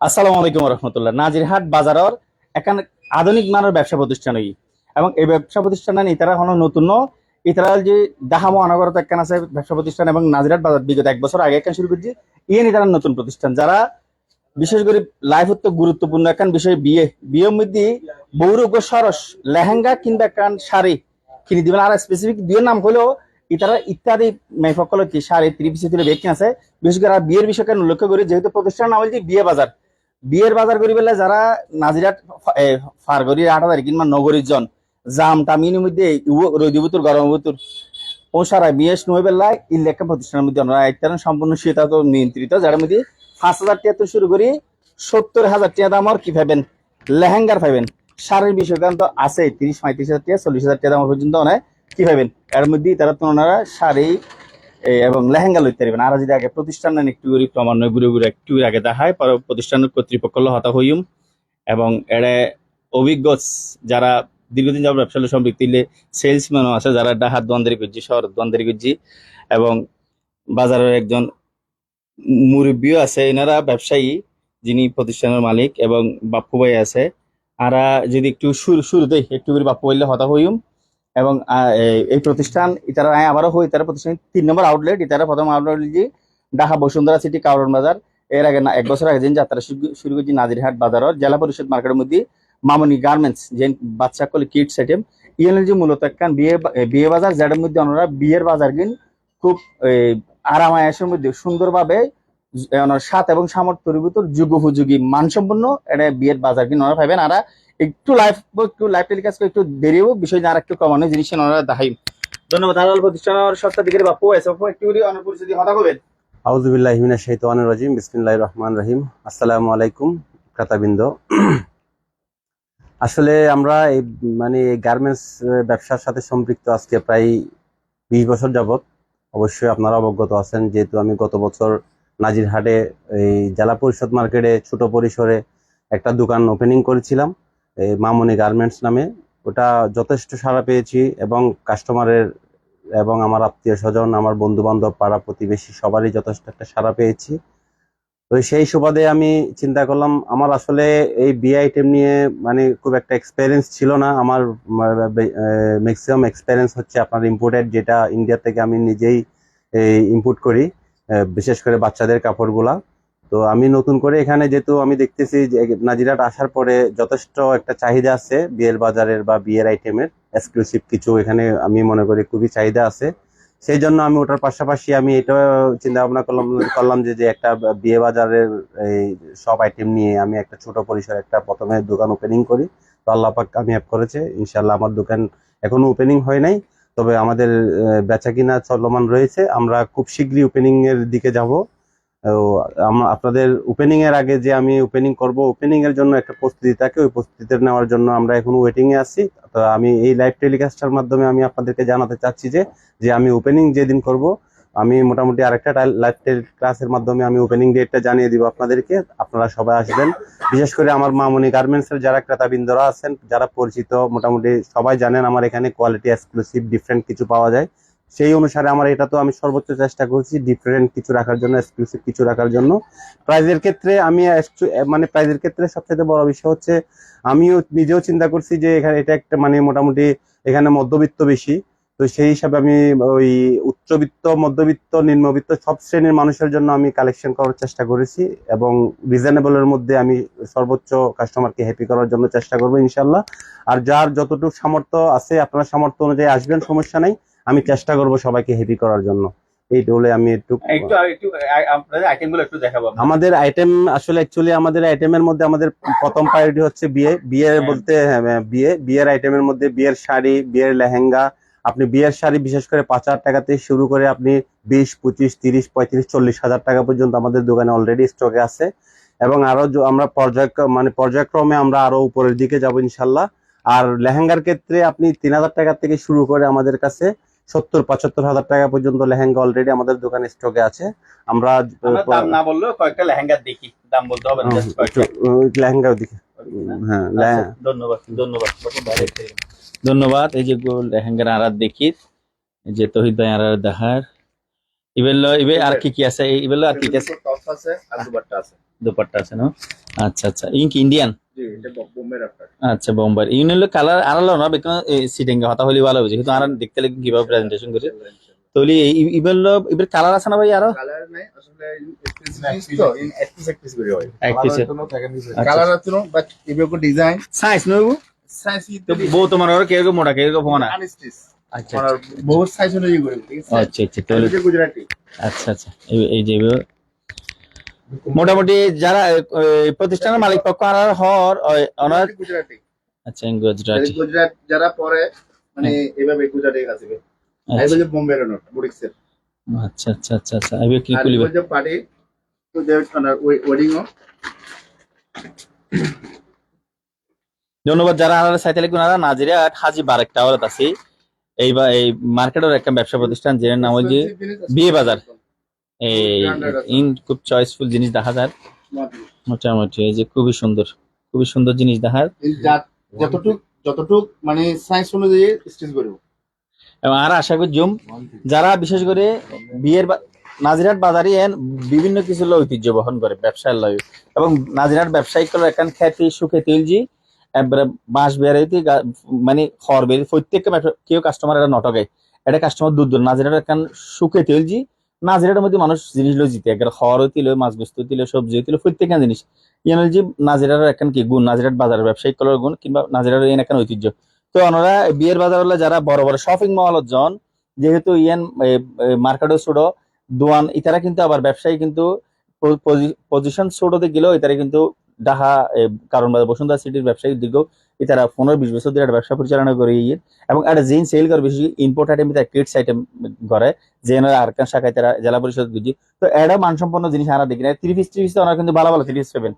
আসসালামু আলাইকুম রহমতুল্লাহ। নাজিরহাট বাজারের এখানে আধুনিক মানের ব্যবসা প্রতিষ্ঠান হই এবং এই ব্যবসা প্রতিষ্ঠান ইতারা হলো নতুন। ইতারা যে ডাহা মহানগরত একখান আছে ব্যবসা প্রতিষ্ঠান এবং নাজিরহাট বাজার বিগত এক বছর আগে একখান শুরু করছি। ইয়ে ইতারা নতুন প্রতিষ্ঠান। যারা বিশেষ করে লাইফ তো গুরুত্বপূর্ণ। একখান বিষয় বিয়ে। বিয়ের মধ্যে বৌরোগ্য সরস লেহেঙ্গা কিংবা একখান শাড়ি কিনে দিবেন। আর স্পেসিফিক বিয়ের নাম হলো ইতারা ইত্যাদি মেফকল কি শাড়ি ত্রিপিসি তুলে বেকিং আছে? বিশেষ করে বিয়ের বিষয়কে লক্ষ্য করে যেহেতু প্রতিষ্ঠান নাম হচ্ছে বিয়ে বাজার। বিয়ের বাজার করি বেলা যারা নাজিরাট ফারগরি আট হাজার কিংবা নগরীর জন জাম টামিনের মধ্যে রোদি বুতুর গরম বুতুর ও সারা বিয়ে নয় বেলায় ইলেকট্রা প্রতিষ্ঠানের মধ্যে একটা সম্পূর্ণ সেটা তো নিয়ন্ত্রিত, যার মধ্যে পাঁচ হাজার টাকা তো শুরু করি সত্তর হাজার টাকা দামর কি পাবেন লেহেঙ্গার পাবেন শাড়ির বিষয় আছে, তিরিশ পঁয়ত্রিশ হাজার টাকা, চল্লিশ হাজার টাকা দাম পর্যন্ত অনেক। কি পাবেন এর মধ্যে তারা তো ওনারা শাড়ি এবং লেহেঙ্গা লইতে পারবেন। আর যদি আগে প্রতিষ্ঠান নেন, একটু করে ক্রমান্বয়ে ঘুরে ঘুরে একটু আগে দেখায়। পরে প্রতিষ্ঠানের কর্তৃপক্ষ হতা হইম। এবং এড়ে অভিজ্ঞ যারা দীর্ঘদিন যাবত ব্যবসার সঙ্গে সম্পৃক্ত সেলসম্যানও আছে যারা ডাহাত দ্বন্দ্বের করছি, শহর দ্বন্দ্বের করছি। এবং বাজারের একজন মুরব্বীও আছে, এনারা ব্যবসায়ী যিনি প্রতিষ্ঠানের মালিক এবং বাপ্পু ভাই আছে। আরা যদি একটু শুরু, শুরুতেই একটু করে বাপ্পু বললে হতা হইম। এবং এই- প্রতিষ্ঠান ইতারা আবারও হই ইতারা প্রতিষ্ঠান, তিন নম্বর আউটলেট ইতারা প্রথম আউটলেট যে ঢাকা বসুন্ধরা সিটি কাউরন বাজার। এর আগে এক বছর আগে যেন যাত্রা শুরু- করছি নাজিরহাট বাজারের জেলা পরিষদ মার্কেটের মধ্যে মামনি গার্মেন্টস যে বাচ্চা কলে কিডস আইটেম ইয়েনের যে মূলত একখান বিয়ে বিয়ে বাজার যার মধ্যে ওনারা বিয়ের বাজার কিন খুব আরামায়াসের মধ্যে সুন্দরভাবে ওনার স্বাদ এবং সামর্থ্যের ভিতর যুগোপযোগী, মানসম্পন্ন এটা বিয়ের বাজার কিন ওনারা পাবেন আর একটু লাইভ একটু লাইভ টেলিকাস্ট একটু হব বিষয় আর একটু কমানো জিনিস ওনারা দেখাই ধন্যবাদ আদাল প্রতিষ্ঠানের সত্তা দিকে বাপু বাপু একটু পরিস্থিতি হতা করবেন আউজুবিল্লাহ হিমিনা শাইতানির রাজিম, বিসমিল্লাহির রহমান রহিম। আসসালামু আলাইকুম, ক্রেতাবৃন্দ। আসলে আমরা এই মানে গার্মেন্টস ব্যবসার সাথে সম্পৃক্ত আজকে প্রায় বিশ বছর যাবৎ। অবশ্যই আপনারা অবগত আছেন, যেহেতু আমি গত বছর নাজিরহাটে এই জেলা পরিষদ মার্কেটে ছোট পরিসরে একটা দোকান ওপেনিং করেছিলাম। এই মামনি গার্মেন্টস নামে। ওটা যথেষ্ট সাড়া পেয়েছি এবং কাস্টমারের এবং আমার আত্মীয় স্বজন আমার বন্ধু বান্ধব পাড়া প্রতিবেশী সবারই যথেষ্ট একটা সাড়া পেয়েছি। তো সেই সুবাদে আমি চিন্তা করলাম, আমার আসলে এই বিয়ে আইটেম নিয়ে মানে খুব একটা এক্সপেরিয়েন্স ছিল না। আমার ম্যাক্সিমাম এক্সপেরিয়েন্স হচ্ছে আপনার ইম্পোর্টেড যেটা ইন্ডিয়া থেকে আমি নিজেই ইম্পোর্ট করি বিশেষ করে বাচ্চাদের কাপড়গুলা। তো আমি নতুন করে এখানে যেহেতু আমি দেখতেছি যে নাজিরাট আসার পরে যথেষ্ট একটা চাহিদা আছে বিয়ের বাজারের বা বিয়ের আইটেমের এক্সক্লুসিভ কিছু এখানে আমি মনে করি খুবই চাহিদা আছে। সেই জন্য আমি ওটার পাশাপাশি আমি এটা চিন্তা ভাবনা করলাম করলাম যে একটা বিয়ে বাজারের এই সব আইটেম নিয়ে আমি একটা ছোট পরিসরে একটা প্রথমে দোকান ওপেনিং করি। তো আল্লাহ পাক কামিয়াব করেছে ইনশাল্লাহ আমার দোকান এখনও ওপেনিং হয় নাই। তবে আমাদের বেচা কিনা চলমান রয়েছে, আমরা খুব শীঘ্রই ওপেনিং এর দিকে যাব। আপনাদের ওপেনিং এর আগে যে আমি ওপেনিং করব ওপেনিং এর জন্য একটা প্রস্তুতি থাকে, ওই প্রস্তুতি নেওয়ার জন্য আমরা এখন ওয়েটিং এ আছি। তো আমি এই লাইভ টেলিকাস্টের মাধ্যমে আমি আপনাদেরকে জানাতে চাচ্ছি যে যে আমি ওপেনিং যেদিন করব, আমি মোটামুটি আরেকটা লাইভ ক্লাসের মাধ্যমে আমি ওপেনিং ডেটটা জানিয়ে দিব আপনাদেরকে। আপনারা সবাই আসবেন। বিশেষ করে আমার মামনি গার্মেন্টস এর যারা ক্রেতাবৃন্দরা আছেন, যারা পরিচিত, মোটামুটি সবাই জানেন আমার এখানে কোয়ালিটি এক্সক্লুসিভ ডিফারেন্ট কিছু পাওয়া যায়। সেই অনুসারে আমার এটা তো আমি সর্বোচ্চ চেষ্টা করছি ডিফারেন্ট কিছু রাখার জন্য এক্সক্লুসিভ কিছু রাখার জন্য। প্রাইজের ক্ষেত্রে আমি মানে প্রাইজের ক্ষেত্রে সবচেয়ে বড় বিষয় হচ্ছে, আমিও নিজেও চিন্তা করছি যে এখানে এটা একটা মানে মোটামুটি এখানে মধ্যবিত্ত বেশি। তো সেই হিসাবে আমি ওই উচ্চবিত্ত, মধ্যবিত্ত, নিম্নবিত্ত সব শ্রেণির মানুষের জন্য আমি কালেকশন করার চেষ্টা করেছি এবং রিজনেবলের মধ্যে আমি সর্বোচ্চ কাস্টমারকে হ্যাপি করার জন্য চেষ্টা করব ইনশাল্লাহ আর যার যতটুকু সামর্থ্য আছে, আপনার সামর্থ্য অনুযায়ী আসবেন, সমস্যা নাই। আমি চেষ্টা করব সবাইকে হ্যাপি করার জন্য। এই বলে আমি একটু একটু একটু আপনাদের আইটেমগুলো একটু দেখাবো আমাদের আইটেম আসলে অ্যাকচুয়ালি আমাদের আইটেমের মধ্যে আমাদের প্রথম প্রায়োরিটি হচ্ছে বিয়ে। বিয়ে হ্যাঁ। বলতে হ্যাঁ, বিয়ে। বিয়ের আইটেমের মধ্যে বিয়ের শাড়ি বিয়ের লেহেঙ্গা। আপনি বিয়ের শাড়ি বিশেষ করে পাঁচ হাজার টাকা থেকে শুরু করে আপনি বিশ পঁচিশ তিরিশ পঁয়ত্রিশ চল্লিশ হাজার টাকা পর্যন্ত আমাদের দোকানে অলরেডি স্টকে আছে। এবং আরও আমরা পর্যায় মানে পর্যায়ক্রমে আমরা আরও উপরের দিকে যাব ইনশাল্লাহ। আর লেহেঙ্গার ক্ষেত্রে আপনি তিন হাজার টাকা থেকে শুরু করে আমাদের কাছে সত্তর পঁচাত্তর হাজার টাকা পর্যন্ত লেহেঙ্গা অলরেডি আমাদের দোকানে স্টকে আছে। আমরা দাম না বললেও কয়েকটা লেহেঙ্গা দেখি দাম বলতে হবে। ওই লেহেঙ্গার দিকে হ্যাঁ আচ্ছা, ধন্যবাদ ধন্যবাদ ধন্যবাদ এই যে লেহেঙ্গার আরাত দেখি। যে তহিদ ভাই দেখার ইবেলো ইবে আর কি কি আছে? ইবেলো আর কি কি আছে? টপ আছে আর দুবারটা আছে। দুপাট্টা আছে না? আচ্ছা আচ্ছা। Ink Indian? আচ্ছা বোম্বার। ইউনিলো কালার আনালো না বেকন সিটিং হতা হলি ভালো হয়েছে কিন্তু আর দেখতে লাগি কীভাবে প্রেজেন্টেশন করে ইবেলো ইবের কালার আছে না ভাই আরও? কালার নাই আসলে তো করে হয় কালার আছে নো বাট ইবেকো ডিজাইন সাইজ নইবো সাইজ তো বউ তোমার ওর কেউ মোটা কেউ ফোনা। আনস্টিচ আচ্ছা বহুত সাইজ অনুযায়ী করে ঠিক আছে? আচ্ছা আচ্ছা তাহলে গুজরাটি। আচ্ছা আচ্ছা। এই- যে মোটামুটি যারা প্রতিষ্ঠানের মালিক পক্ষ আর হর ওই ওনার গুজরাটি। আচ্ছা গুজরাটি। গুজরাট যারা পরে মানে এভাবে গুজরাটি আছে আচ্ছা। এই যে বোম্বের নোট বুড়িক্সের আচ্ছা আচ্ছা আচ্ছা আচ্ছা। এবার কি করিবে যে পার্টি তো দে ওয়েডিং ও ধন্যবাদ যারা আনারা সাইতে লিখুন আর নাজিরা হাজি বারেক টাওয়ারত আছে। এইবা এই মার্কেটের একটা ব্যবসা প্রতিষ্ঠান যেটার নাম হচ্ছে বিয়ে বাজার। এই ইন খুব চয়েসফুল জিনিস দেখা যায়। মোটামুটি এই যে খুবই সুন্দর খুবই সুন্দর জিনিস দেখার যা- যতটুক যতটুক মানে সাইজ অনুযায়ী স্টিচ করব। এবং আর আশা করি জুম যারা বিশেষ করে বিয়ের নাজিরহাট বাজারে বিভিন্ন কিছু ঐতিহ্য বহন করে ব্যবসার লয় এবং নাজিরহাট ব্যবসায়িক এখান খ্যাতি সুখে তিলজি এবারে বাঁশ বেড়াইতে মানে খড় বেরি প্রত্যেককে কেউ কাস্টমার এটা নটকে। এটা কাস্টমার দূর দূর। নাজিরহাট এখান সুখে তিলজি নাজিরহাটের মধ্যে মানুষ জিনিস লো জিতে। একবার খড় হইতিল মাছ বস্তু হইতিল সবজি হইতিল প্রত্যেক জিনিস। ইয়ান যে নাজিরহাটের এখান কি গুণ? নাজিরহাট বাজার ব্যবসায়িক কলার গুণ কিংবা নাজিরহাটের এন এখান ঐতিহ্য। তো ওনারা বিয়ের বাজার হলে যারা বড় বড় শপিং মলত জন যেহেতু ইয়ান মার্কেটও ছোট দোয়ান, ইতারা কিন্তু আবার ব্যবসায়ী কিন্তু পজিশন ছোটতে গেলেও ইতারা কিন্তু ডাহা কারণ বসুন্ধরা সিটির ব্যবসায়ী দীর্ঘ ইতারা পনেরো বিশ বছর ধরে একটা ব্যবসা পরিচালনা করে ইয়ে এবং একটা জিন সেল করে বেশি ইম্পোর্ট আইটেম তার কিডস আইটেম করে যে আরকান শাখায় তারা জেলা পরিষদ বুঝি। তো এটা মানসম্পন্ন জিনিস আমরা দেখি না থ্রি পিস থ্রি পিস তো কিন্তু ভালো ভালো থ্রি পিস পাবেন।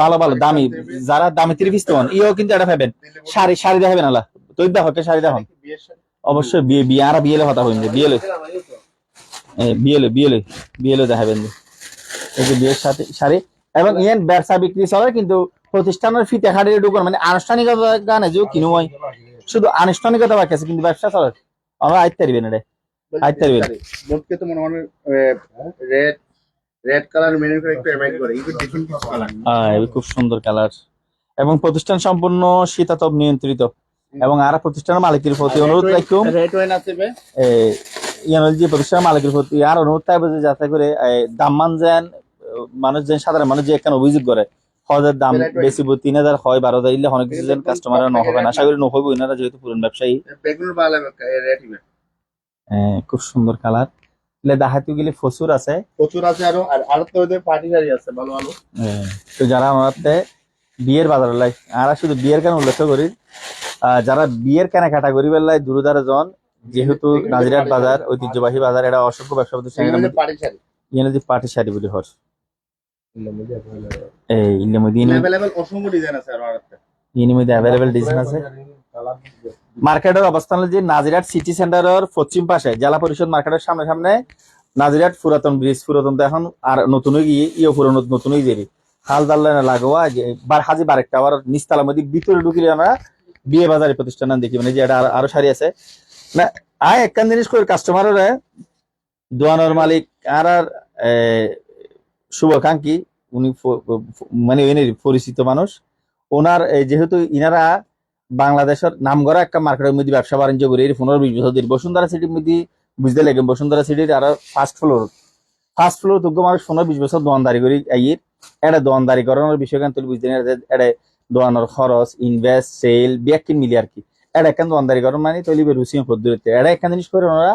ভালো ভালো দামি যারা দামি থ্রি পিস তো ইও কিন্তু এটা পাবেন। শাড়ি শাড়ি দেখাবেন আলা তুই দেখো কে শাড়ি দেখো অবশ্যই বিয়ে বিয়ে আর বিয়েলে কথা হইন যে বিয়েলে। বিয়েলে বিয়েলে বিয়েলে দেখাবেন। এই যে বিয়ের সাথে শাড়ি। এবং ইয়ান ব্যবসা বিক্রি চলে কিন্তু প্রতিষ্ঠানের ফিতে খাড়ি ঢুকুন মানে আনুষ্ঠানিকতা গানে যে কিনু হয় শুধু আনুষ্ঠানিকতা বাকি আছে কিন্তু ব্যবসা চলে আমরা আইতে পারবেন এটা আইতে পারবেন বোটকে তো মনে মনে রেড রেড কালার মেনু করে একটু অ্যাভয়েড করে। একটু ডিফারেন্ট কালার হ্যাঁ এই খুব সুন্দর কালার এবং প্রতিষ্ঠান সম্পূর্ণ শীতাতপ নিয়ন্ত্রিত। এবং আর প্রতিষ্ঠানের মালিকের প্রতি অনুরোধ রাখুম রেড ওয়াইন আছে বে। এই ইয়ানোর যে প্রতিষ্ঠান মালিকের প্রতি আর অনুরোধ থাকবে যে যাতে করে এই দামমান যেন মানুষ যেন সাধারণ মানুষ যে এখানে অভিযোগ করে হজের দাম. বেশি তিন হাজার হয় বারো হাজার ইলে অনেক কিছু কাস্টমার নহবে। না আশা করি নহবে ওনারা যেহেতু পুরন ব্যবসায়ী। খুব সুন্দর কালার। এলে দেখাতে গেলে ফসুর আছে। প্রচুর আছে আরও আর আরও তো ওদের পার্টি শাড়ি আছে ভালো ভালো। তো যারা আমাতে বিয়ের বাজার লাই আর শুধু বিয়ের কেন উল্লেখ করি? আহ, যারা বিয়ের কেনাকাটা করিবার লাই দূরদার জন যেহেতু নাজিরাট বাজার ঐতিহ্যবাহী বাজার এটা অসংখ্য ব্যবসা পাটি শাড়ি। বলি হর এই মধ্যে ইনি- অসংখ্য ডিজাইন আছে আর একটা ইনির মধ্যে অ্যাভেলেবেল ডিজাইন আছে। মার্কেটের অবস্থান হলো যে নাজিরাট সিটি সেন্টারের পশ্চিম পাশে জেলা পরিষদ মার্কেটের সামনে সামনে নাজিরাট পুরাতন ব্রিজ পুরাতন তো এখন আর নতুন গিয়ে ইয়ে পুরনো হাল লাগোয়া বার হাজি বারেক টাওয়ার নিস্তালার মধ্যে ভিতরে ঢুকিলে আমরা বিয়ে বাজারে প্রতিষ্ঠান দেখি মানে যে এটা আরো- সারি আছে। না আয় একখান জিনিস করে কাস্টমারের দোয়ানোর মালিক আর আর এ, শুভাকাঙ্ক্ষী উনি মানে উনি পরিচিত মানুষ। ওনার যেহেতু ইনারা বাংলাদেশের নামগড়া একটা মার্কেটের মধ্যে ব্যবসা বাণিজ্য করে পনেরো বিশ বছর ধরে বসুন্ধরা সিটির মধ্যে বুঝতে লাগে বসুন্ধরা সিটির আরও ফার্স্ট ফ্লোর ফার্স্ট ফ্লোর তোকে মানুষ পনেরো বিশ বছর দোয়ানদারি করি আইয়ের এটা দোয়ানদারি করানোর বিষয় কেন তুলি বুঝতে এটা দোয়ানোর খরচ ইনভেস্ট সেল ব্যাকিন মিলি আর কি। এটা একখান দোয়ানদারি করেন মানে তৈরি রুচি পদ্ধতিতে এটা একখান জিনিস করে ওনারা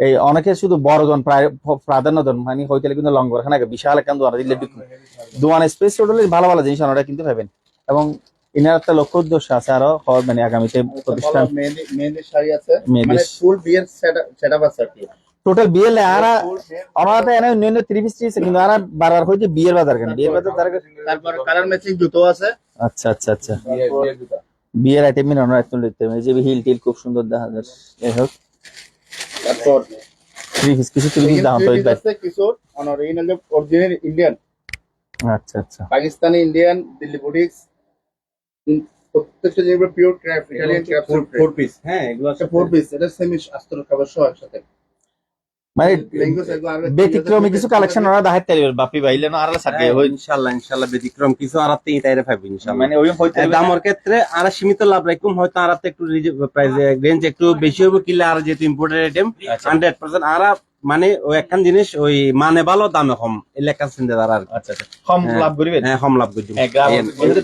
এই অনেকে শুধু বড় জন প্রায় প্রাধান্য দেন মানে হইতে কিন্তু লং করে বিশাল একখান দোয়ান দিলে দোয়ান স্পেস হলে ভালো ভালো জিনিস ওনারা কিন্তু পাবেন এবং ইনার একটা লক্ষ্য উদ্দেশ্য আছে আরও মানে আগামীতে প্রতিষ্ঠান বিয়ের আর টোটাল বিয়ের- আমার তো এনে অন্যান্য ত্রিশ ত্রিশ কিন্তু আর বারবার হইতে বিয়ের বাজার কেন? বিয়ের বাজার তারপর কালার ম্যাচিং জুতো আছে। আচ্ছা আচ্ছা আচ্ছা। বিয়ের আইটেম লিখতে হবে। যে হিল টিল খুব সুন্দর দেখা যাচ্ছে। যাই হোক। তারপর থ্রি পিস কিছু থ্রি পিস দাম তো আছে কিছু অরিজিনাল অরিজিনাল ইন্ডিয়ান আচ্ছা আচ্ছা। পাকিস্তানি ইন্ডিয়ান দিল্লি বুটিক্স প্রত্যেকটা জিনিস pure craft Italian craft four piece হ্যাঁ এগুলো ফোর পিস এটা সেমি আস্তর খাবার সহ একসাথে। মানে ব্যতিক্রমী কিছু কালেকশন ওরা দাহাই পারবে বাপি বাইলে না আরলা সাথে হ্যাঁ, হই ইনশাল্লাহ ইনশাল্লাহ ব্যতিক্রম কিছু আর তিন তাইরে পাবে ইনশাআল্লাহ মানে ওই হইতে দামের ক্ষেত্রে আর সীমিত লাভ রাখুম হয়তো আরাতে একটু প্রাইস রেঞ্জ একটু বেশি হবে কিলা আর যেহেতু ইম্পোর্টেড আইটেম আচ্ছা। হান্ড্রেড পার্সেন্ট আর মানে ওই একখান জিনিস ওই মানে ভালো দামে কম। এলাকা চিন্তা তারা আর। আচ্ছা আচ্ছা। কম হ্যাঁ। লাভ করিবেন? হ্যাঁ কম লাভ করছি হ্যাঁ,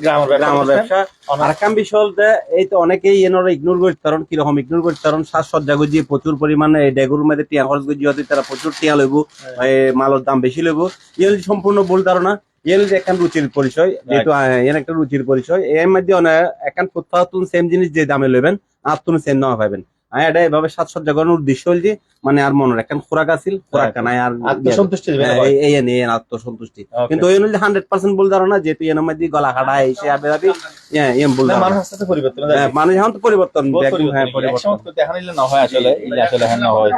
গ্রামের ব্যবসা আর কাম বিষয় বলতে এই তো অনেকেই এনারা ইগনোর করতে পারেন। কীরকম ইগনোর করতে পারেন? সাজসজ্জা গুজি প্রচুর পরিমাণে এই ডেগুর মধ্যে টিয়া খরচ গুজি হতে তারা প্রচুর টিয়া লইব এই মালের দাম বেশি লইব। ইয়ে হচ্ছে সম্পূর্ণ ভুল ধারণা ইয়ে হচ্ছে একখান রুচির পরিচয় যেহেতু এর একটা রুচির পরিচয় এর মধ্যে একখান কোথাও সেম জিনিস যে দামে লইবেন আর তুমি সেম নেওয়া পাবেন আর এটা এভাবে সাজসজ্জা করানোর উদ্দেশ্য হল যে মানে আর মনের একখান খোরাক আছিল খোরাক নাই আর আত্মসন্তুষ্টি হ্যাঁ। এই- এই এই আত্মসন্তুষ্টি কিন্তু ওই অনুযায়ী হান্ড্রেড পার্সেন্ট বল ধারণা যেহেতু এর মধ্যে গলা কাটা এসে আবে আবি এম বল না, ধারণা। মানুষ আস্তে আস্তে পরিবর্তন হয়ে হ্যাঁ, যাচ্ছে। মানুষ এখন তো পরিবর্তন বহুত ব্যাগ- পরিবর্তন হ্যাঁ পরিবর্তন একসময় তো দেখা নিলে না হয় আসলে আসলে হ্যাঁ না হয়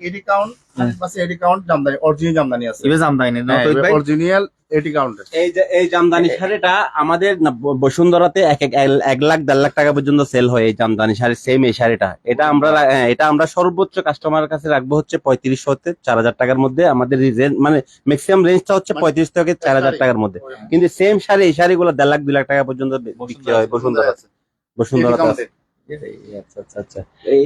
এডি কাউন্ট বাস eighty count jamdani original jamdani আছে জামদানি না হ্যাঁ, অরিজিনাল এডি কাউন্টের এই যে এই জামদানি শাড়িটা আমাদের বসুন্ধরাতে এক এক লাখ দেড় লাখ টাকা পর্যন্ত সেল হয় এই জামদানি শাড়ি সেম এই শাড়িটা। এটা আমরা হ্যাঁ, এটা আমরা সর্বোচ্চ কাস্টমারের কাছে রাখব হচ্ছে পঁয়ত্রিশ হতে চার হাজার টাকার মধ্যে। আমাদের রেঞ্জ মানে ম্যাক্সিমাম রেঞ্জটা হচ্ছে পঁয়ত্রিশ থেকে চার হাজার টাকার মধ্যে। কিন্তু সেম শাড়ি এই শাড়িগুলো দেড় লাখ দুই লাখ টাকা পর্যন্ত বিক্রি হয় বসুন্ধরা বসুন্ধরাতে আছে। আচ্ছা আচ্ছা আচ্ছা।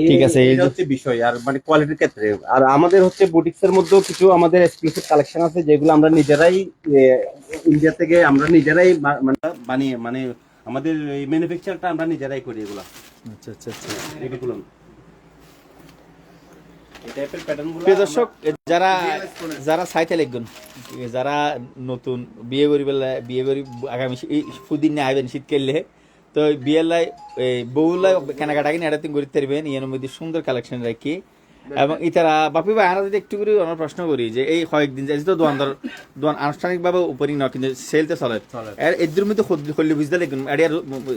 ঠিক আছে, এই হচ্ছে বিষয় আর মানে কোয়ালিটির ক্ষেত্রে। আর আমাদের হচ্ছে বুটিক্স এর মধ্যেও কিছু আমাদের এক্সক্লুসিভ কালেকশন আছে যেগুলো আমরা নিজেরাই ইন্ডিয়া থেকে আমরা নিজেরাই মানে বানিয়ে মানে আমাদের এই ম্যানুফ্যাকচারটা আমরা নিজেরাই করি এগুলা। আচ্ছা আচ্ছা আচ্ছা। এগুলো দর্শক যারা যারা সাইতে লিখবেন যারা নতুন বিয়ে করি বেলা বিয়ে করি আগামী নিয়ে আইবেন শীতকালে তো বিয়ের বউলায় কেনাকাটা কিনে এটা তুমি ঘুরতে পারবেন। ইয়ের মধ্যে সুন্দর কালেকশন রাখি। এবং ইতারা বাপি ভাই আমরা যদি একটু করে আমরা প্রশ্ন করি যে এই কয়েকদিন যাই তো দোয়ান দোয়ান আনুষ্ঠানিকভাবে উপরিং নয় কিন্তু সেলতে চলে। এর এদের মধ্যে খুললে বুঝতে লিখুন এর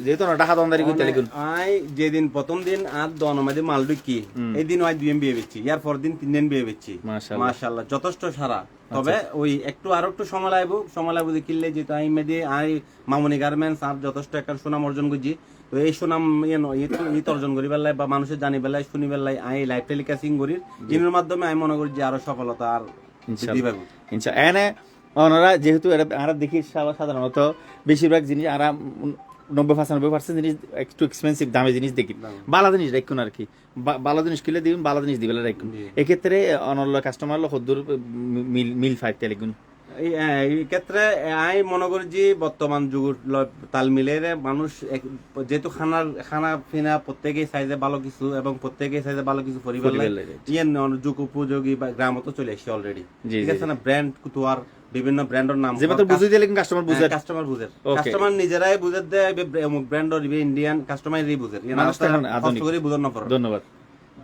যেহেতু না টাকা দোয়ানদারি করতে লিখুন আই যেদিন প্রথম দিন আর দন আমাদের মাল বিক্রি এই দিন আই দুই এম বিয়ে বেচছি ইয়ার পর দিন তিন দিন বিয়ে বেচছি। মাশাআল্লাহ। যথেষ্ট সারা। তবে ওই একটু আরও একটু সময় লাগবো সময় লাগবো দেখিলে যেহেতু আমি মেদে আই মামনি গার্মেন্টস আর যথেষ্ট একটা সুনাম অর্জন করছি। তো এই সুনাম ন- ইয়ে অর্জন করি বেলায় বা মানুষের জানি বেলায় শুনি বেলায় আই লাইভ টেলিকাস্টিং করি এর মাধ্যমে আমি মনে করি যে আরও সফলতা আর ইনশা এনে ওনারা যেহেতু আমরা দেখি সাধারণত বেশিরভাগ জিনিস আমরা নব্বই পঁচানব্বই পার্সেন্ট জিনিস একটু এক্সপেন্সিভ দামে জিনিস দেখি। ভালো জিনিস রাখুন আর কি। ভালো জিনিস কিনলে দিবেন ভালো জিনিস দিবেন রাখুন এক্ষেত্রে অনন্য কাস্টমার হদ্দুর মিল মিল ফাইতে লিখুন এই ক্ষেত্রে আমি মনে করি যে বর্তমান যুগ তাল মিলের মানুষ যেহেতু খানার খানা ফিনা প্রত্যেকেই সাইজে ভালো কিছু এবং প্রত্যেকেই সাইজে ভালো কিছু পরিবার ন- যুগ উপযোগী বা গ্রামত চলে এসেছে অলরেডি ঠিক আছে না? ব্র্যান্ড কুতুয়ার বিভিন্ন ব্র্যান্ডের নাম। যে মাত্র দিয়ে লিখুন কাস্টমার বুঝে কাস্টমার বুঝে. কাস্টমার নিজেরাই বুঝে দেয় ব্র্যান্ড ইন্ডিয়ান কাস্টমারই বুঝে তো আধুনিক। করে বুঝার না ধন্যবাদ।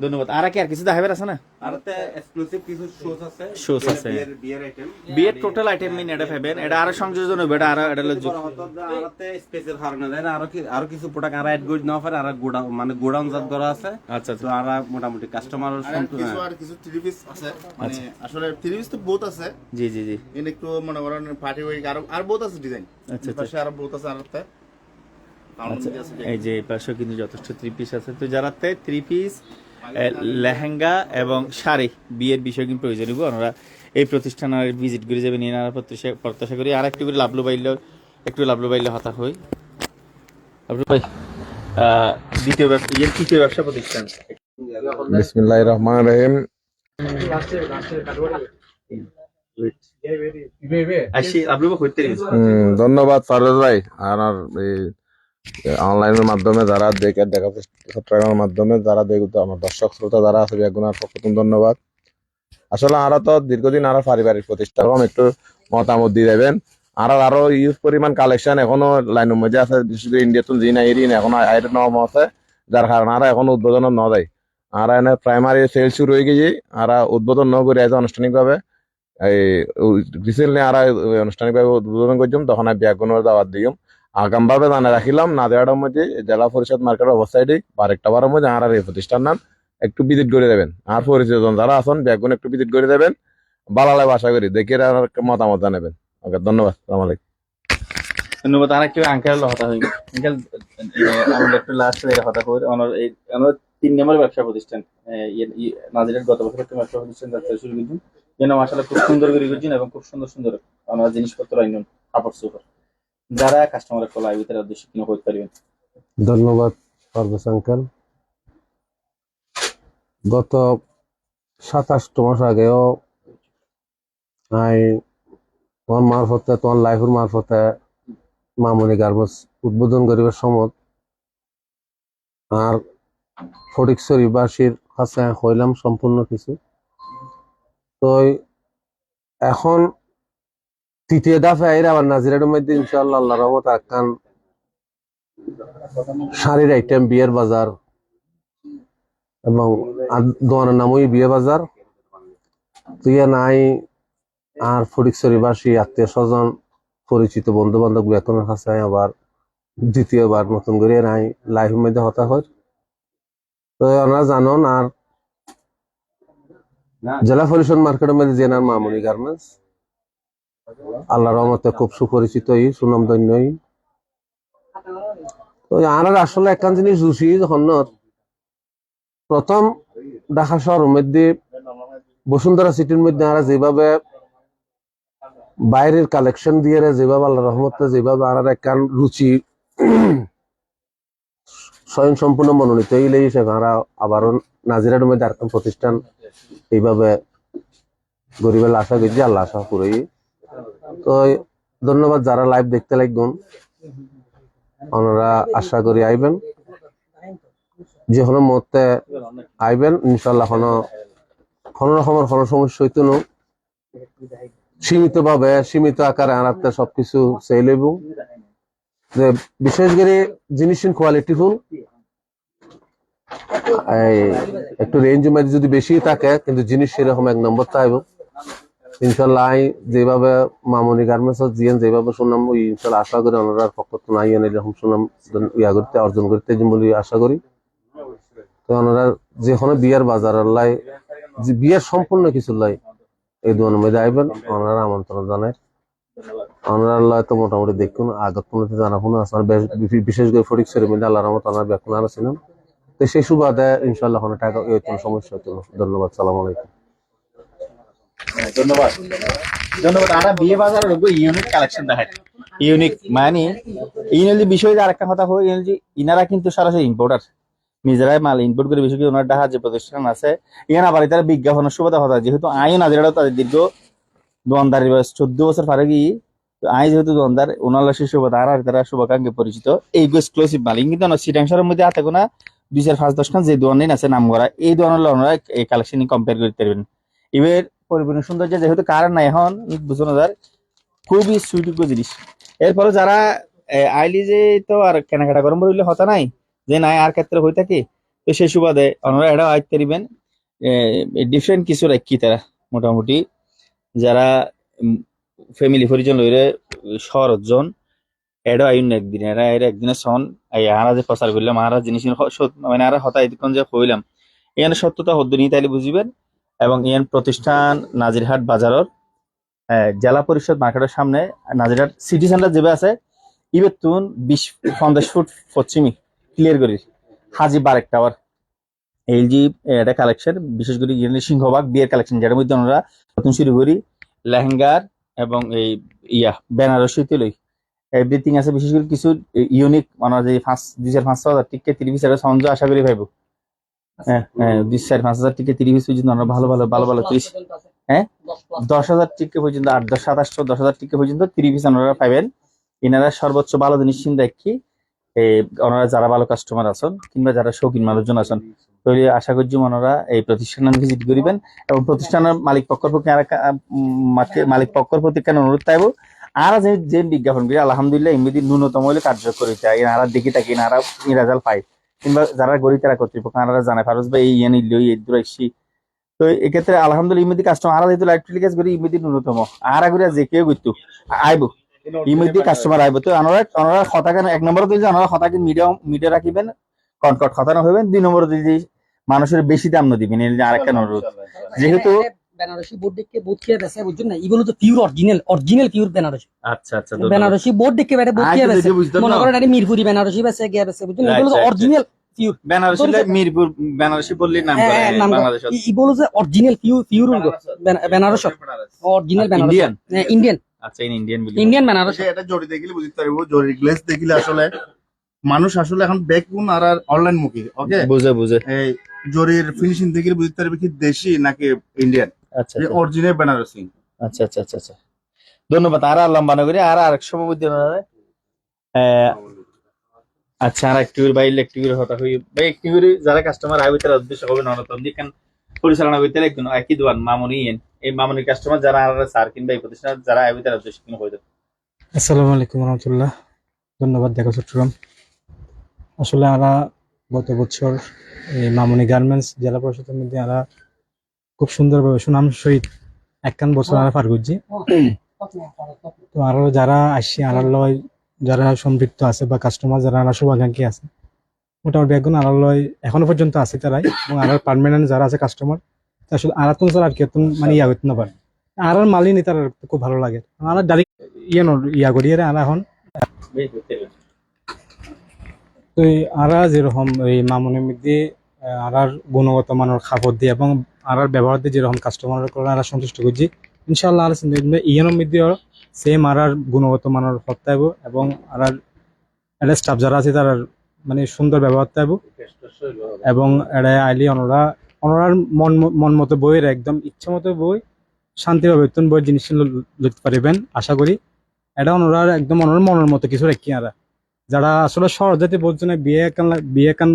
ধন্যবাদ। আর কি আর কিছু দেখাবার আছে না? আর এক্সক্লুসিভ কিছু শোস আছে। আছে। বিয়ের বিয়ের আইটেম বিয়ের টোটাল আইটেম মিন এটা পাবেন এটা আরও সংযোজন হবে এটা আরও এটা হলো যোগ- স্পেসের কারণে দেয় না আরও কি আরও কিছু প্রোডাক্ট আর পারে আর গোডাউন মানে গোডাউন জাত করা আছে। আচ্ছা তো আচ্ছা আর মোটামুটি কাস্টমার আর কিছু আর কিছু থ্রি পিস আছে। মানে আসলে থ্রি পিস তো বহুত আছে। জি জি জি। কিন্তু একটু মনে করেন পার্টি আরও আর বহুত আছে ডিজাইন আচ্ছা, আচ্ছা। পাশে আরও বহুত আছে আর একটা। আচ্ছা এই যে এই পাশেও কিন্তু যথেষ্ট থ্রি পিস আছে। তো যারা থ্রি পিস লেহেঙ্গা এবং শাড়ি বিয়ের বিষয় কিন্তু প্রয়োজন হইব। ওনারা এই প্রতিষ্ঠান ভিজিট করে যাবেন এনারা প্রত্যাশা প্রত্যাশা করি আর একটু করে লাভলু বাইলে একটু লাভলু বাইলে হতা হই। লাভলু ভাই দ্বিতীয় ব্যবসা ইয়ের তৃতীয় ব্যবসা প্রতিষ্ঠান। বিসমিল্লাহ রহমান রহিম। ধন্যবাদ ফারুজ ভাই এই অনলাইনের মাধ্যমে যারা দেখে, দেখা চট্টগ্রামের মাধ্যমে যারা দেখতো আমার দর্শক, শ্রোতা যারা আছে বেগুনার প্রথম ধন্যবাদ। আসলে আরও তো দীর্ঘদিন আরও পারিবারিক প্রতিষ্ঠান এরকম একটু মতামত দিয়ে দেবেন। আর, আরও ইউজ পরিমাণ কালেকশন এখনও লাইনের মধ্যে আছে, বিশেষ করে ইন্ডিয়াতুন জি না এরিন এখনও আইর নম আছে, যার কারণে আর এখনও উদ্বোধন ন দেয়। আর এনে প্রাইমারি সেল শুরু হয়ে গেছে, আর উদ্বোধন ন করে আছে আনুষ্ঠানিকভাবে, এই রিসেন্টলি আর আনুষ্ঠানিকভাবে উদ্বোধন করছিলাম, তখন আমি ব্যাগুনের দাওয়াত দিম আগামভাবে জানা রাখিলাম নাদিয়াটার মধ্যে জেলা পরিষদ মার্কেটের অবস্থায় বারেকটা বারের মধ্যে আর এই প্রতিষ্ঠান নাম একটু ভিজিট করে দেবেন। আর পরিচিত যারা আছেন ব্যাগুন একটু ভিজিট করে দেবেন। বালালে বাসা করি, দেখে আর মতামত জানাবেন। ওকে, ধন্যবাদ, সালাম আলাইকুম। ধন্যবাদ আর একটু আঙ্কেল হতা হই আঙ্কেল আমরা একটু লাস্ট এর হতা কই অনর এই আমরা তিন নম্বর ব্যবসা প্রতিষ্ঠান ইয়ে- নাজিরের গত বছর একটা ব্যবসা প্রতিষ্ঠান যাত্রা শুরু করছেন। যেন মাসালা খুব সুন্দর করে করছেন এবং খুব সুন্দর সুন্দর আমরা জিনিসপত্র আইনুন, কাপড় চোপড়। যারা কাস্টমারের কলা আইবে তারা উদ্দেশ্যে কিনে করতে পারবেন। ধন্যবাদ পারভেজ আঙ্কেল গত সাতাশ মাস আগেও আই তোমার মারফতে, তোমার লাইফের মারফতে মামনি গার্মেন্টস উদ্বোধন করিবার সময় আর ফটিকছড়ি বাসীর কাছে হইলাম সম্পূর্ণ কিছু। তো এখন তৃতীয় দফে আইরে আবার নাজিরাটের মধ্যে ইনশাআল্লাহ আল্লাহ রহমত আকান শাড়ির আইটেম বিয়ের বাজার এবং দোকানের নামই বিয়ে বাজার। তুই নাই আর ফটিকছড়িবাসী আত্মীয় স্বজন পরিচিত বন্ধু বান্ধব বেতনের কাছে আবার দ্বিতীয়বার নতুন করে নাই লাইফ মধ্যে হতা হয়। তো ওনারা জানন আর জেলা পরিষদ মার্কেটের মধ্যে জেনার মামুনি গার্মেন্টস আল্লাহ রহমতে খুব সুপরিচিত ই সুনামধন্য ই তো আর আসলে একখান জিনিস রুচি যখন প্রথম ঢাকা শহরের মধ্যে, বসুন্ধরা সিটির মধ্যে আমরা যেভাবে বাইরের কালেকশন দিয়ে যেভাবে আল্লাহ রহমতে যেভাবে আর একখান রুচি স্বয়ং সম্পূর্ণ মনোনীত হিসেবে আমরা আবারও নাজিরার মধ্যে আর প্রতিষ্ঠান, এইভাবে গরিবের আশা করছি আল্লাহ আশা করি তো ধন্যবাদ, যারা লাইভ দেখতে লাগবেন। ওনারা আশা করি আইবেন। যে কোনো মুহূর্তে আইবেন ইনশাল্লাহ কোনো কোনো রকমের কোনো সমস্যা হইতো না। সীমিত ভাবে সীমিত আকারে আনাতে সবকিছু সেই লইব যে বিশেষ করে জিনিসের কোয়ালিটি ফুল একটু রেঞ্জ মধ্যে যদি বেশি থাকে, কিন্তু জিনিস সেরকম এক নম্বর থাকবে ইনশাল্লাহ যেভাবে মামনি গার্মেন্টস জিয়েন যেভাবে শুনলাম ওই ইনশাল্লাহ আশা করি ওনার পক্ষ নাই এরকম শুনলাম ইয়া করতে, অর্জন করতে বলে আশা করি। তো ওনারা যে কোনো বিয়ার বাজার লাই বিয়ার সম্পূর্ণ কিছু লাই, এই দোকানের মধ্যে আইবেন, ওনারা আমন্ত্রণ জানায়। ওনারা লাই তো মোটামুটি দেখুন, আগত মধ্যে জানা শুনে আসলে বিশেষ করে ফটিক সেরের মধ্যে আল্লাহর রহমত ওনার ব্যাকুন ছিলাম তো সেই সুবাদে ইনশাল্লাহ টাকা সমস্যা হতো ধন্যবাদ, সালাম আলাইকুম। ধন্যবাদ। ধন্যবাদ। আমরা বিয়ে বাজার ইউনিক কালেকশন দেখাই ইউনিক মানে বিষয় আরেকটা কথা হয় ইনারা কিন্তু সরাসরি ইম্পোর্টার নিজেরাই মাল করে করে ওনার যে প্রতিষ্ঠান আছে। আবার সুবিধা যেহেতু আইন নাজিরাও তাদের দীর্ঘ দোয়ানদারি চোদ্দ বছর পারে কি? আই যেহেতু দোয়ানদার, ওনার শিশু আর তারা শুভাকাঙ্ক্ষী পরিচিত। এই এক্সক্লুসিভ মাল কিন্তু না সিটাংশারের মধ্যে হাতে গোনা দুই চার পাঁচ দশ খান যে দোয়ান আছে নাম করা এই দোয়ানের ওনারা এই কালেকশন কম্পেয়ার করতে পারবেন। এবার পরিপূর্ণ। সৌন্দর্য যেহেতু কারণ নাই এখন, বুঝুন হাজার খুবই সুযোগ্য জিনিস। এরপরে যারা আইলি যে তো আর কেনাকাটা গরম বললে হতা নাই, যে নাই আর ক্ষেত্রে হয়ে থাকে, তো সেই সুবাদে ওনারা এটাও আইতে পারিবেন ডিফারেন্ট কিছু রাখি তারা, মোটামুটি। যারা ফ্যামিলি পরিজন লইরে শহরজন এডো আইন একদিন এরা এর একদিনে সন, এই আরা যে প্রচার করলাম আরা জিনিস মানে আরা হতা এদিকন যে হইলাম, এখানে সত্যতা হদ্দ নিয়ে তাইলে বুঝিবেন। এবং ইয়ান প্রতিষ্ঠান নাজিরহাট বাজারর জেলা পরিষদ মার্কেটের সামনে নাজিরহাট সিটি সেন্টার যেবে আছে, ইবেতুন বিশ পঞ্চাশ ফুট পশ্চিমী ক্লিয়ার করি। হাজি বারেক টাওয়ার যে এটা কালেকশন বিশেষ করে সিংহবাগ বিয়ের কালেকশন যেটার মধ্যে আমরা নতুন শুরু করি, লেহেঙ্গার এবং এই ইয়া, বেনারসি তুলই। এভরিথিং আছে, বিশেষ করে কিছু ইউনিক মানে যে পাঁচ দুই চার পাঁচ হাজার টিকে তিরিশ হাজার সঞ্জ আশা করি ভাইব হ্যাঁ হ্যাঁ দুই চার পাঁচ হাজার টিকে তিরিশ পর্যন্ত আমরা ভালো ভালো ভালো ভালো তিরিশ হ্যাঁ? দশ হাজার টিকে পর্যন্ত আট দশ সাতাশশো দশ হাজার টিকে পর্যন্ত তিরিশ ওনারা পাবেন। এনারা সর্বোচ্চ ভালো জিনিস চিন্তা কি এই ওনারা যারা ভালো কাস্টমার আছেন কিংবা যারা শৌখিন মানুষজন আছেন তাহলে আশা করছি ওনারা এই প্রতিষ্ঠান ভিজিট করিবেন এবং প্রতিষ্ঠানের মালিক পক্ষর মাকে- মালিক পক্ষর প্রতি কেন অনুরোধ চাইব আর যে যে বিজ্ঞাপন করি আলহামদুলিল্লাহ এমনি ন্যূনতম হলে কার্যকরী চাই আর দেখি থাকি এনারা রেজাল্ট পায়। কিংবা যারা গরিব তারা কর্তৃপক্ষ আনারা জানে ফারুজ ভাই এই ইয়ানি লই এই দূর আইসি তো এক্ষেত্রে আলহামদুলিল্লাহ ইমিদি কাস্টমার আর যেহেতু লাইট টেলিকাজ করি ইমিদি ন্যূনতম। আর আগুরা যে কেউ করতো আইব ইমিদি কাস্টমার আইব। তো আনারা আনারা কথা কেন এক নম্বর দিলে আনারা কথা কিন্তু মিডিয়া মিডিয়া রাখিবেন কনকট কথা না হইবেন দুই নম্বর যদি মানুষের বেশি দাম না দিবেন যে আরেকটা অনুরোধ। যেহেতু বেনারসি বোর্ড দেখে খেয়ে বেছে বুঝছেন না? এগুলো তো pure original original pure Benarasi. আচ্ছা আচ্ছা বেনারসি বোর্ড দেখে বেড়ে বোধ খেয়ে বেছে মনে করেন আরে মিরপুরি বেনারসি গিয়ে বেছে বুঝছেন এগুলো তো অরিজিনাল পিওর বেনারসি হলে মিরপুর বেনারসি বললেই নাম বাংলাদেশ ইগুলো যে original pure pure Banaras original Banaras. Indian Indian আচ্ছা ইন ইন্ডিয়ান বলি ইন্ডিয়ান বেনারস। এটা জড়ি দেখলে বুঝতে পারব জড়ি গ্লেস দেখলে আসলে মানুষ আসলে এখন বেকুন আর আর অনলাইন মুখী ওকে বুঝে বুঝে। এই জরির ফিনিশিং দেখলে বুঝতে পারবে কি দেশি নাকি ইন্ডিয়ান আচ্ছা আচ্ছা। অরিজিনাল বেনারসি আচ্ছা আচ্ছা আচ্ছা আচ্ছা। ধন্যবাদ আর লম্বা না করি আর আরেক সময় বুদ্ধি আচ্ছা আর একটু বাইরে একটু করে হই। ভাই একটু যারা কাস্টমার আইবে তারা উদ্দেশ্য হবে নরতন দিকেন পরিচালনা করতে একজন একই দোয়ান মামুনি এই মামুনি কাস্টমার যারা আর স্যার কিংবা এই প্রতিষ্ঠান যারা আইবে তারা উদ্দেশ্য কিনা হয়ে আসসালামু আলাইকুম রহমতুল্লাহ। ধন্যবাদ দেখা চট্টগ্রাম আসলে আমরা গত বছর এই মামনি গার্মেন্টস জেলা পরিষদের মধ্যে আমরা খুব সুন্দরভাবে সুনাম সহিত একখান বছর আমরা পার করছি। তো আরও যারা আসছে আড়ার লয় যারা সম্পৃক্ত আছে বা কাস্টমার যারা আরও শুভাকাঙ্ক্ষী আছে, মোটামুটি এখন আড়ার লয় এখনও পর্যন্ত আছে তারাই এবং আড়ার পার্মানেন্ট যারা আছে কাস্টমার আসলে আড়াতুন ছাড়া আর কেতন মানে ইয়া করতে না পারে। আড়ার মালিনী তার খুব ভালো লাগে। আমরা ডাইরেক্ট ইয়ে ন ইয়া করি আর এখন তো আরা যেরকম এই মামনের মধ্যে আরার গুণগত মানের খাবার দিয়ে এবং আরার ব্যবহার দিয়ে যেরকম কাস্টমারের করে আরা সন্তুষ্ট করছি ইনশাল্লাহ আর ইয়ের মধ্যে সেম আরার গুণগত মানের হত্যাইব এবং আরার এটা স্টাফ যারা আছে তার মানে সুন্দর ব্যবহার থাকব এবং এটা আইলি অনরা ওনার মন মন মতো বইয়ের একদম ইচ্ছা মতো বই শান্তিভাবে নতুন বইয়ের জিনিস লিখতে পারিবেন, আশা করি। এটা ওনারা একদম ওনার মনের মতো কিছু রেখি আরা যারা আসলে শহর জাতি বলছে না বিয়ে কান বিয়ে কান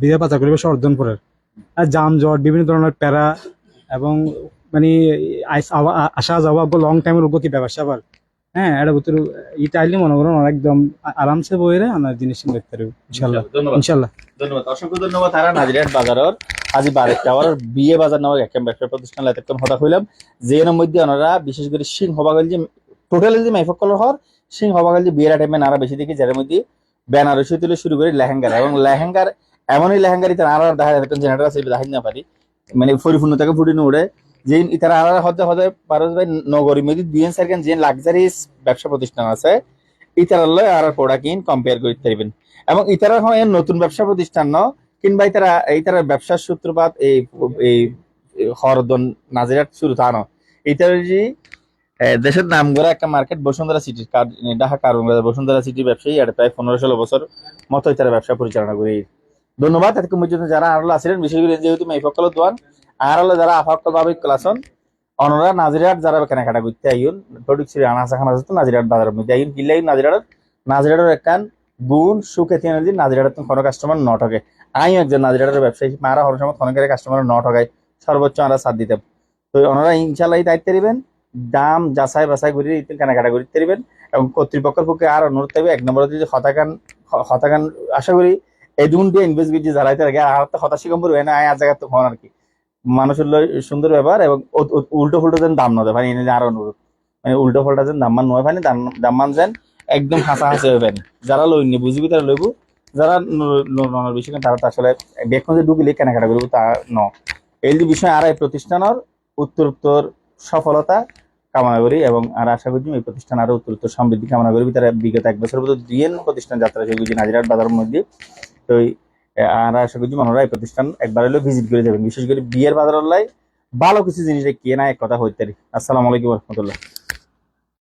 বিয়ে পাতা করবে শহরজন পরের আর জাম জট বিভিন্ন ধরনের প্যারা এবং মানে আসা যাওয়া লং টাইমের গতি ব্যবসা আবার। হ্যাঁ এটা ভিতর ইটা আইলে মনে করেন একদম আরামসে বইরে আমার জিনিস দেখতে পারবে। ইনশাল্লাহ ধন্যবাদ। ইনশাল্লাহ ধন্যবাদ। অসংখ্য ধন্যবাদ তারা নাজিরাট বাজারের আজি বারেক টাওয়ার বিয়ে বাজার নামক একটা ব্যবসা প্রতিষ্ঠান এতক্ষণ হতা হইলাম। যে এর মধ্যে ওনারা বিশেষ করে সিং হবাগল যে টোটাল যে মাইফক কলর হর সিং হবাগল যে বিয়ের টাইমে নারা বেশি দেখি যার মধ্যে বেনারসি তুলে শুরু করে লেহেঙ্গার এবং লেহেঙ্গার এমনই লেহেঙ্গার ইতার আর দেখা যায় একটা জেনারেটর আছে, দেখা না পারি। মানে পরিপূর্ণতাকে ফুটিয়ে উড়ে যে ইতারা আর হতে হতে পারস ভাই নগরী মধ্যে বিএন সার্কেন যে লাক্সারিস ব্যবসা প্রতিষ্ঠান আছে ইতারার লয় আর প্রোডাক্ট কিন কম্পেয়ার করতে পারবেন। এবং ইতারা হয় নতুন ব্যবসা প্রতিষ্ঠান ন, কিংবা ইতারা ইতারা ব্যবসার সূত্রপাত এই এই হরদন নাজিরাট শুরু তা ন। ইতার যে দেশের নাম করা একটা মার্কেট বসুন্ধরা সিটি ঢাকা কারণ বসুন্ধরা সিটি ব্যবসায়ী, এটা প্রায় পনেরো ষোলো বছর মতো ইতারা ব্যবসা পরিচালনা করি। ধন্যবাদ, এতক্ষণ পর্যন্ত যারা আরও আছিলেন বিশেষ করে যেহেতু মাইফকল দোয়ান আর হলো যারা আফাক্কল ভাবে ক্লাসন অনরা নাজিরাট যারা কেনাকাটা করতে আইন প্রোডাক্ট ছিল আনাসা খানা আছে নাজিরাট বাজারের মধ্যে আইন কিল্লাই নাজিরাট নাজিরাটের একখান গুণ সুখে তিন দিন নাজিরাটের কোনো কাস্টমার ন ঠকে আমি একজন নাজিরাটের ব্যবসায়ী, মারা হর সময় খনকের কাস্টমার ন ঠকায় সর্বোচ্চ আমরা সাথ দিতাম। তো ওনারা ইনশাল্লাহ দায়িত্ব দিবেন দাম যাচাই বাছাই করে ইতিন কেনাকাটা করতে দিবেন এবং কর্তৃপক্ষের পক্ষে আর অনুরোধ থাকবে, এক নম্বরে যদি হতাকান হতাকান, আশা করি এই দুন দিয়ে ইনভেস্ট করছি যারা আগে আর তো হতাশি কম করবে না আর জায়গা তো হন আর কি মানুষের লই সুন্দর ব্যাপার এবং উল্টো ফুল্টো যেন দাম নয় মানে এনে আর অনুরোধ। মানে উল্টো ফুল্টা যেন দাম মান নয় পানি দাম মান যেন একদম হাসা হাসি হয়ে পানি যারা লইনি, বুঝবি তারা লইব। যারা ননের বিষয় তারা তো আসলে বেক্ষণ যে ঢুকিলে কেনাকাটা করব, তা ন। এই যে বিষয় আর এই প্রতিষ্ঠানের উত্তর উত্তর সফলতা কামনা করি এবং আর আশা করছি এই প্রতিষ্ঠান আরও উত্তর উত্তর সমৃদ্ধি কামনা করি। তারা বিগত এক বছর মতো দিয়ে প্রতিষ্ঠান যাত্রা শুরু করছি নাজিরাট বাজার মধ্যে তো আর আশা করছি মানুষরা এই প্রতিষ্ঠান একবার হলেও ভিজিট করে যাবেন। বিশেষ করে বিয়ের বাজার ভালো কিছু জিনিস না এক কথা হইতে আসসালামু আলাইকুম রহমতুল্লাহ।